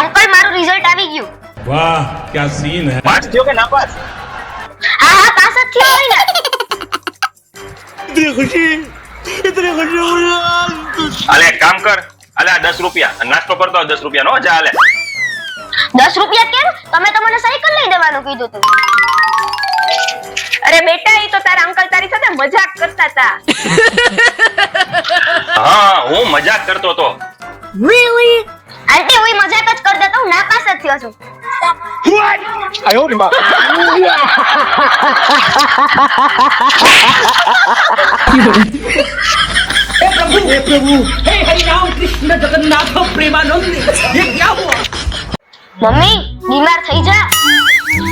Uncle મારું result આવી ગયું. વાહ ક્યા સીન હે? પાસ થયો કે ના પાસ? હા હા પાસ જ થયો હોય ને. ઇતની ખુશી ઇતની ખુશી અલે કામ કર. અલે 10 રૂપિયા. નાસ્તો કરતો દસ રૂપિયા નો જા અલે. 10 રૂપિયા કેમ? તમે તો મને સાયકલ લઈ દેવાનું કીધું તું. અરે બેટા એ તો તારા અંકલ તારી સાથે મજાક કરતા હતા. હા હું મજાક કરતો હતો. આંટી હું મજાક જ કરતા તો હું નાપાસ જ થયો છું हे प्रभु हे हरि राम कृष्ण जगन्नाथ प्रेमानंद ये क्या हुआ મમ્મી બીમાર થઈ જા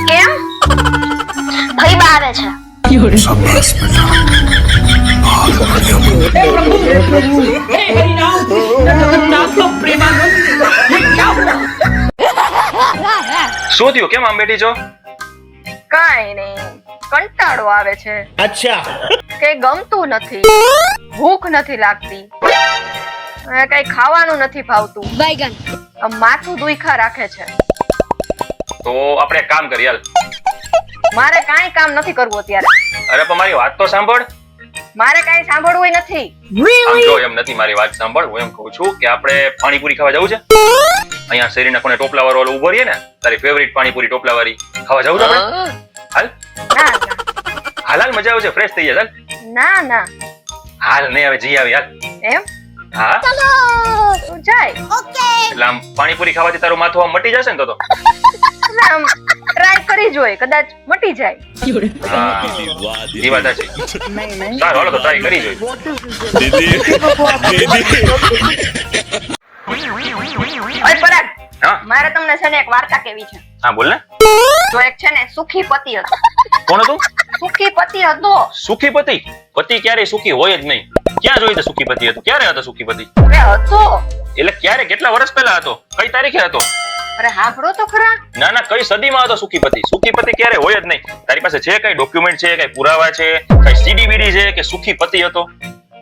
કેમ ફઈબા આવે છે हे प्रभु हे प्रभु हे हरि राम શું થયું? કેમ આમ છો? કાઈ નહીં. કંટાળો આવે છે. અચ્છા. કે ગમતું નથી. ભૂખ નથી લાગતી. કઈ ખાવાનું નથી ભાવતું. બાઈગન માથું દુઈખા રાખે છે. તો આપણે કામ કરીએ હાલ. મારે કાઈ કામ નથી કરવું અત્યારે. અરે પણ મારી વાત તો સાંભળ. મારે કાંઈ સાંભળવું નથી. જો એમ નથી મારી વાત સાંભળ હું એમ કહું છું કે આપણે પાણીપુરી ખાવા જવું છે? અહીંયા શેરીના કોને ટોપલા વાળો ઓલો ઊભો રહીએ ને તારી ફેવરિટ પાણીપુરી ટોપલા વાળી ખાવા જવું છે હાલ? ના ના. હાલ હાલ મજા આવશે ફ્રેશ થઈ જાય હાલ ના ના. હાલ નહીં હવે જઈ આવી હાલ. એમ? હા. તું જાય. એટલે આમ પાણીપુરી ખાવાથી તારું માથું આમ મટી જશે ને તો તો? એટલે કરી જોઈએ કદાચ મટી જાય. એ વાત છે સારું હાલો તો ટ્રાય કરી જોઈ ઓય પરાગ મારે તમને છે ને એક વાર્તા કેવી છે. હા બોલ ને. તો એક છે ને સુખી પતિ હતો. કોણ હતું? સુખી પતિ હતો. સુખી પતિ? પતિ ક્યારે સુખી હોય જ નહીં. ક્યાં જોઈ સુખી પતિ હતો? ક્યારે હતો સુખી પતિ? હતો. એટલે ક્યારે કેટલા વર્ષ પહેલા હતો? કઈ તારીખે હતો? અરે સાંભળો તો ખરા. ના ના કઈ સદીમાં હતો સુખી પતિ સુખી પતિ ક્યારે હોય જ નહીં. તારી પાસે છે કઈ ડોક્યુમેન્ટ છે કઈ પુરાવા છે કઈ સીડીબીડી છે કે સુખી પતિ હતો?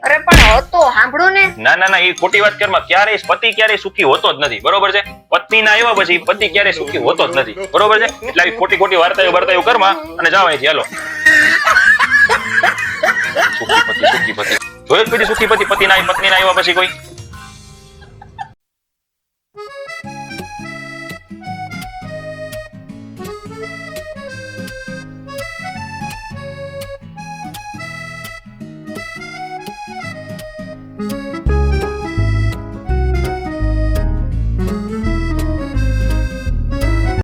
અરે પણ હતો સાંભળો ને. ના ના ના એ ખોટી વાત કરમાં ક્યારેય પતિ ક્યારેય સુખી હોતો જ નથી. બરોબર છે? પત્ની ના આવ્યા પછી પતિ ક્યારેય સુખી હોતો જ નથી. બરોબર છે? એટલે આવી ખોટી ખોટી વાર્તાઓ વાર્તાઓ કરમાં અને જાવ અહીંથી હાલો. સુખી પતિ સુખી પતિ જોયું જ પછી સુખી પતિ પતિ ના પત્ની ના આવ્યા પછી કોઈ?